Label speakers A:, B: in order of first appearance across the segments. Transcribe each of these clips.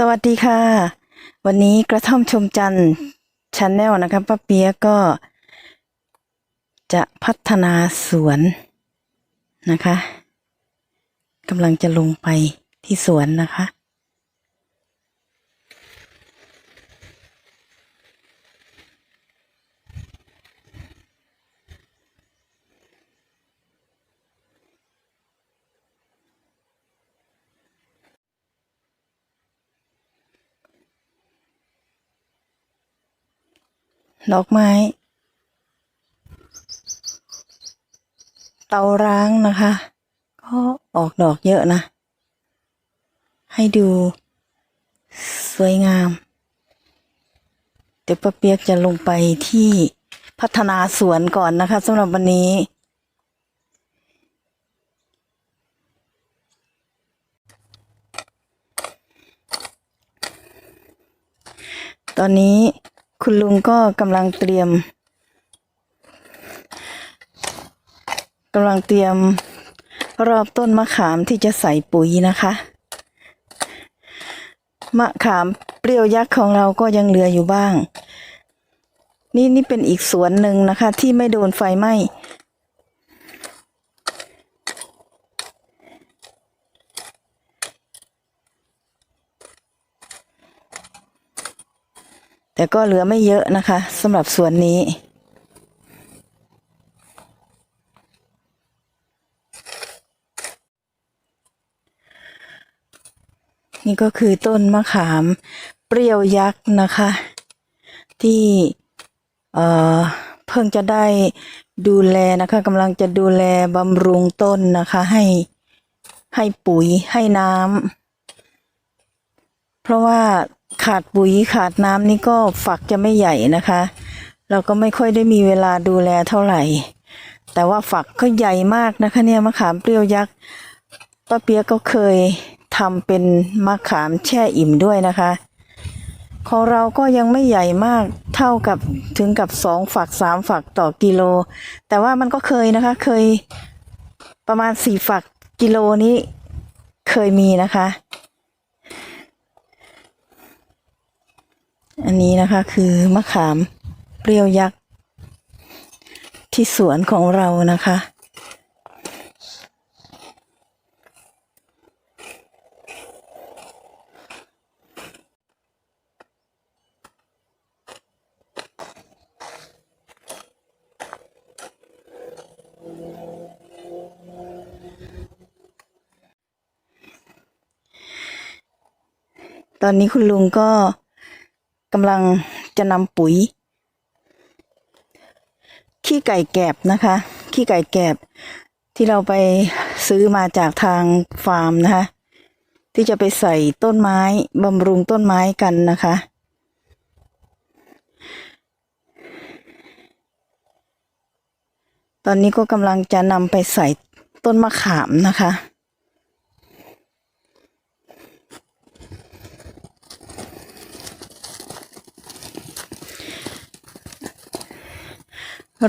A: สวัสดีค่ะ วันนี้กระท่อมชมจันทร์ชาแนลนะคะป้าเปียกก็จะพัฒนาสวนนะคะกำลังจะลงไปที่สวนนะคะ ดอกไม้ เตาร้างนะคะ ก็ออกดอกเยอะนะ ให้ดูสวยงาม เดี๋ยวป้าเปียกจะลงไปที่พัฒนาสวนก่อนนะคะสำหรับวันนี้ตอนนี้ คุณลุงก็กำลังเตรียมกำลังเตรียมรอบต้นมะขามที่จะใส่ปุ๋ยนะคะ มะขามเปรี้ยวยักษ์ของเราก็ยังเหลืออยู่บ้าง นี่นี่เป็นอีกสวนหนึ่งนะคะ ที่ไม่โดนไฟไหม้ แต่ก็เหลือไม่เยอะนะคะสำหรับส่วนนี้ นี่ก็คือต้นมะขามเปรี้ยวยักษ์นะคะ ที่เอ่อเพิ่งจะได้ดูแลนะคะกำลังจะดูแลบำรุงต้นนะคะให้ให้ปุ๋ยให้น้ำเพราะว่า ขาดปุ๋ยขาดน้ำนี่ก็ฝักจะไม่ใหญ่นะคะ เราก็ไม่ค่อยได้มีเวลาดูแลเท่าไหร่ แต่ว่าฝักก็ใหญ่มากนะคะ เนี่ยมะขามเปรี้ยวยักษ์ป้าเปียกก็เคยทำเป็นมะขามแช่อิ่มด้วยนะคะ ของเราก็ยังไม่ใหญ่มากเท่ากับถึงกับสองฝักสามฝักต่อกิโล แต่ว่ามันก็เคยนะคะเคยประมาณสี่ฝักกิโลนี้เคยมีนะคะ อันนี้นะคะคือมะขามเปรี้ยวยักษ์ ที่สวนของเรานะคะ ตอนนี้คุณลุงก็ำลังจะนำปุ๋ย ขี้ไก่แกบนะคะ ขี้ไก่แกบที่เราไปซื้อมาจากทางฟาร์มนะคะ ที่จะไปใส่ต้นไม้บำรุงต้นไม้กันนะคะ ตอนนี้ก็กำลังจะนำไปใส่ต้นมะขามนะคะ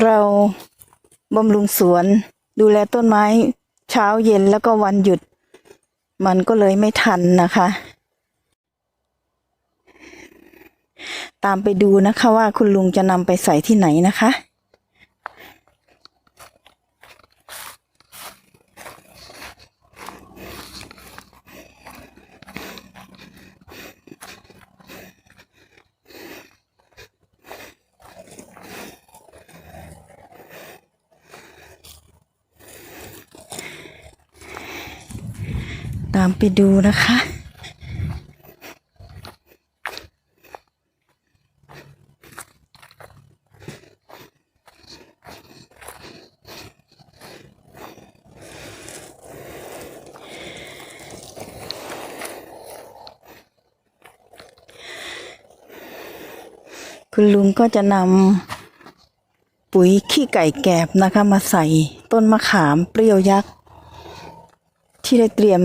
A: เราบำรุงสวน ดูแลต้นไม้เช้าเย็นแล้วก็วันหยุด มันก็เลยไม่ทันนะคะ ตามไปดูนะคะว่าคุณลุงจะนำไปใส่ที่ไหนนะคะ ตามไปดูนะคะ คุณลุงก็จะนำปุ๋ยขี้ไก่แกบนะคะมาใส่ต้นมะขามเปรี้ยวยักษ์ ที่ได้เตรียม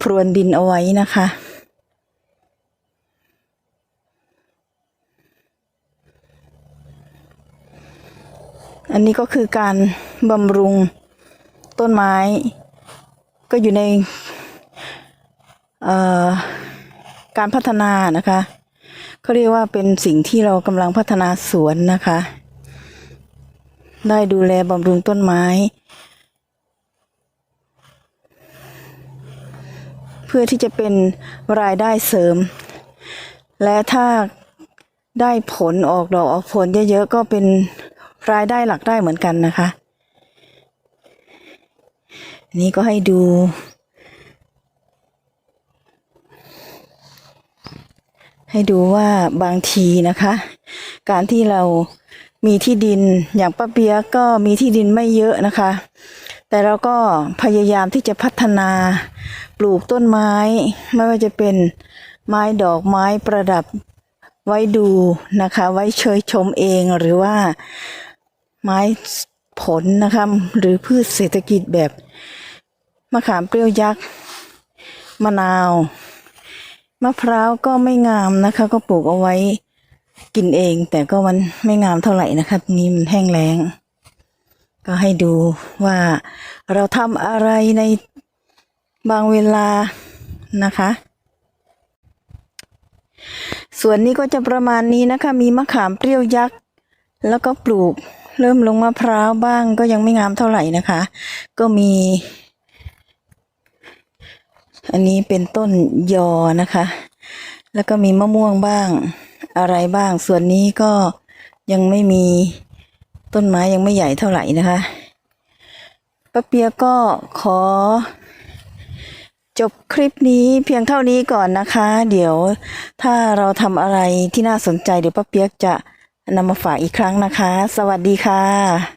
A: พรวนดินเอาไว้นะคะ อันนี้ก็คือการบำรุงต้นไม้ ก็อยู่ในการพัฒนานะคะเขาเรียกว่าเป็นสิ่งที่เรากำลังพัฒนาสวนนะคะ ได้ดูแลบำรุงต้นไม้ เพื่อที่จะเป็นรายได้เสริม และถ้าได้ผลออกดอกออกผลเยอะๆก็เป็นรายได้หลักได้เหมือนกันนะคะนนี้ก็ให้ดูให้ดูว่าบางทีนะคะ การที่เรามีที่ดินอย่างป้าเปียกก็มีที่ดินไม่เยอะนะคะ แต่เราก็พยายามที่จะพัฒนาปลูกต้นไม้ ไม่ว่าจะเป็นไม้ดอกไม้ประดับไว้ดูนะคะ ไว้เชยชมเองหรือว่าไม้ผลนะคะหรือพืชเศรษฐกิจแบบมะขามเปรี้ยวยักษ์มะนาวมะพร้าวก็ไม่งามนะคะ ก็ปลูกเอาไว้กินเอง แต่ก็มันไม่งามเท่าไหร่นะคะนี้มันแห้งแล้ง ก็ให้ดูว่าเราทำอะไรในบางเวลานะคะ ส่วนนี้ก็จะประมาณนี้นะคะ มีมะขามเปรี้ยวยักษ์ แล้วก็ปลูกเริ่มลงมะพร้าวบ้างก็ยังไม่งามเท่าไหร่นะคะ ก็มี อันนี้เป็นต้นยอนะคะ แล้วก็มีมะม่วงบ้างอะไรบ้าง ส่วนนี้ก็ยังไม่มี ต้นไม้ยังไม่ใหญ่เท่าไหร่นะคะป้าเปียก็ขอ จบคลิปนี้เพียงเท่านี้ก่อนนะคะ เดี๋ยวถ้าเราทำอะไรที่น่าสนใจเดี๋ยวป้าเปียกจะนำมาฝากอีกครั้งนะคะ สวัสดีค่ะ